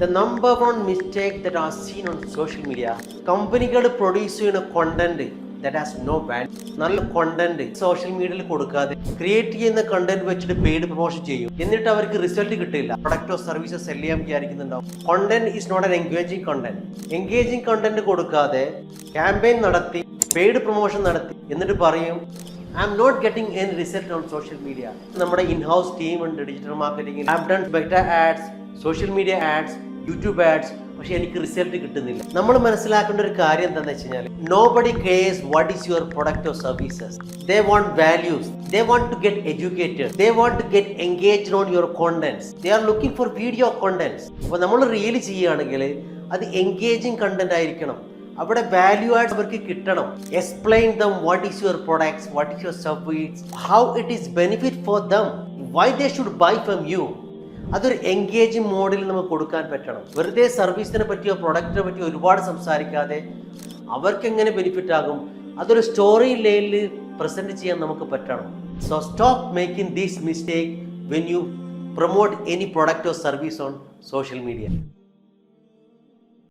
The number one mistake that are seen on social media കമ്പനികൾ produce ചെയ്യുന്ന content that has no value നല്ല content social മീഡിയയിൽ കൊടുക്കാതെ create ചെയ്യുന്ന content വെച്ചിട്ട് പെയ്ഡ് പ്രൊമോഷൻ ചെയ്യും. എന്നിട്ട് അവർക്ക് റിസൾട്ട് കിട്ടില്ല. പ്രൊഡക്റ്റോ സർവീസോ സെല്ല് ചെയ്യാൻ വിചാരിക്കുന്നുണ്ടാവും. Content is not an engaging content engaging content കൊടുക്കാതെ ക്യാമ്പയിൻ നടത്തി പെയ്ഡ് പ്രൊമോഷൻ നടത്തി എന്നിട്ട് പറയും I am not getting an result on social media നമ്മുടെ ഇൻഹൗസ് ടീം ഉണ്ട് digital marketing better ads social media ads YouTube ads പക്ഷെ എനിക്ക് result കിട്ടുന്നില്ല. നമ്മൾ മനസ്സിലാക്കേണ്ട ഒരു കാര്യം എന്താണെന്ന് വെച്ച് കഴിഞ്ഞാൽ nobody cares what is your product or services they want values they want to get educated they want to get engaged on your contents they are looking for video contents അപ്പോൾ നമ്മൾ റീൽ ചെയ്യുകയാണെങ്കിൽ അത് engaging content ആയിരിക്കണം. അവിടെ value ആയിട്ട് അവർക്ക് കിട്ടണം. Explain them what is your products what is your service how it is benefit for them why they should buy from you അതൊരു എൻഗേജിങ് മോഡിൽ നമുക്ക് കൊടുക്കാൻ പറ്റണം. വെറുതെ സർവീസിനെ പറ്റിയോ പ്രൊഡക്റ്റിനെ പറ്റിയോ ഒരുപാട് സംസാരിക്കാതെ അവർക്ക് എങ്ങനെ ബെനിഫിറ്റ് ആകും? അതൊരു സ്റ്റോറി ലൈനിൽ പ്രസന്റ് ചെയ്യാൻ നമുക്ക് പറ്റണം. So stop making these mistake when you promote any product or service on social media